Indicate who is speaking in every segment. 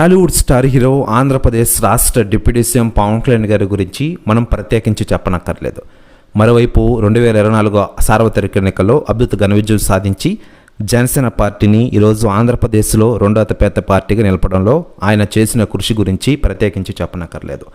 Speaker 1: Tollywood star hero Andhra Pradesh రాష్ట్ర deputy CM Pawan Kalyan గారి గురించి మనం ప్రత్యేకించి చెప్పనక్కర్లేదు. మరోవైపు రెండు వేల ఇరవై నాలుగు సార్వత్రిక ఎన్నికల్లో అద్భుత ఘన విజయం సాధించి జనసేన పార్టీని ఈరోజు ఆంధ్రప్రదేశ్లో రెండో అతిపెద్ద పార్టీగా నిలపడంలో ఆయన చేసిన కృషి గురించి ప్రత్యేకించి చెప్పనక్కర్లేదు.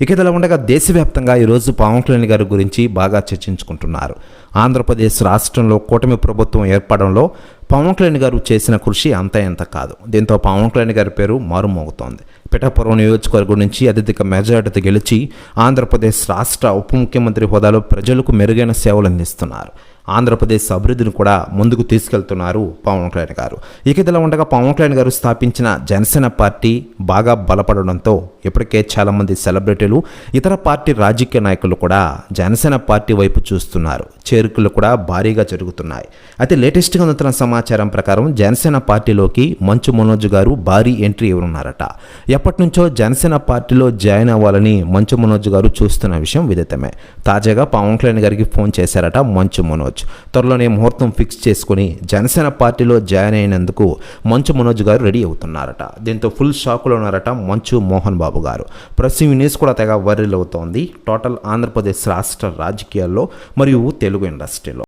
Speaker 1: ఇక ఇదిలా ఉండగా దేశవ్యాప్తంగా ఈరోజు పవన్ కళ్యాణ్ గారి గురించి బాగా చర్చించుకుంటున్నారు. ఆంధ్రప్రదేశ్ రాష్ట్రంలో కూటమి ప్రభుత్వం ఏర్పడంలో పవన్ కళ్యాణ్ గారు చేసిన కృషి అంత ఎంత కాదు. దీంతో పవన్ కళ్యాణ్ గారి పేరు మారుమోగుతోంది. పిఠాపురం నియోజకవర్గం నుంచి అత్యధిక మెజార్టీతో గెలిచి ఆంధ్రప్రదేశ్ రాష్ట్ర ఉప ముఖ్యమంత్రి హోదాలో ప్రజలకు మెరుగైన సేవలు అందిస్తున్నారు. ఆంధ్రప్రదేశ్ అభివృద్ధిని కూడా ముందుకు తీసుకెళ్తున్నారు పవన్ కళ్యాణ్ గారు. ఇక ఇదిలా ఉండగా పవన్ కళ్యాణ్ గారు స్థాపించిన జనసేన పార్టీ బాగా బలపడడంతో ఇప్పటికే చాలామంది సెలబ్రిటీలు ఇతర పార్టీ రాజకీయ నాయకులు కూడా జనసేన పార్టీ వైపు చూస్తున్నారు. చేరుకులు కూడా భారీగా జరుగుతున్నాయి. అయితే లేటెస్ట్గా అందుతున్న సమాచారం ప్రకారం జనసేన పార్టీలోకి మంచు మనోజ్ గారు భారీ ఎంట్రీ ఇవ్వనున్నారట. ఎప్పటి నుంచో జనసేన పార్టీలో జాయిన్ అవ్వాలని మంచు మనోజ్ గారు చూస్తున్న విషయం విదితమే. తాజాగా పవన్ కళ్యాణ్ గారికి ఫోన్ చేశారట మంచు మనోజ్. త్వరలోనే ముహూర్తం ఫిక్స్ చేసుకుని జనసేన పార్టీలో జాయిన్ అయినందుకు మంచు మనోజ్ గారు రెడీ అవుతున్నారట. దీంతో ఫుల్ షాక్లో ఉన్నారట మంచు మోహన్ బాబు గారు. ప్రస్తుతం న్యూస్ కూడా తెగ వైరల్ అవుతోంది. టోటల్ ఆంధ్రప్రదేశ్ రాష్ట్ర రాజకీయాల్లో మరియు తెలుగు ఇండస్ట్రీలో.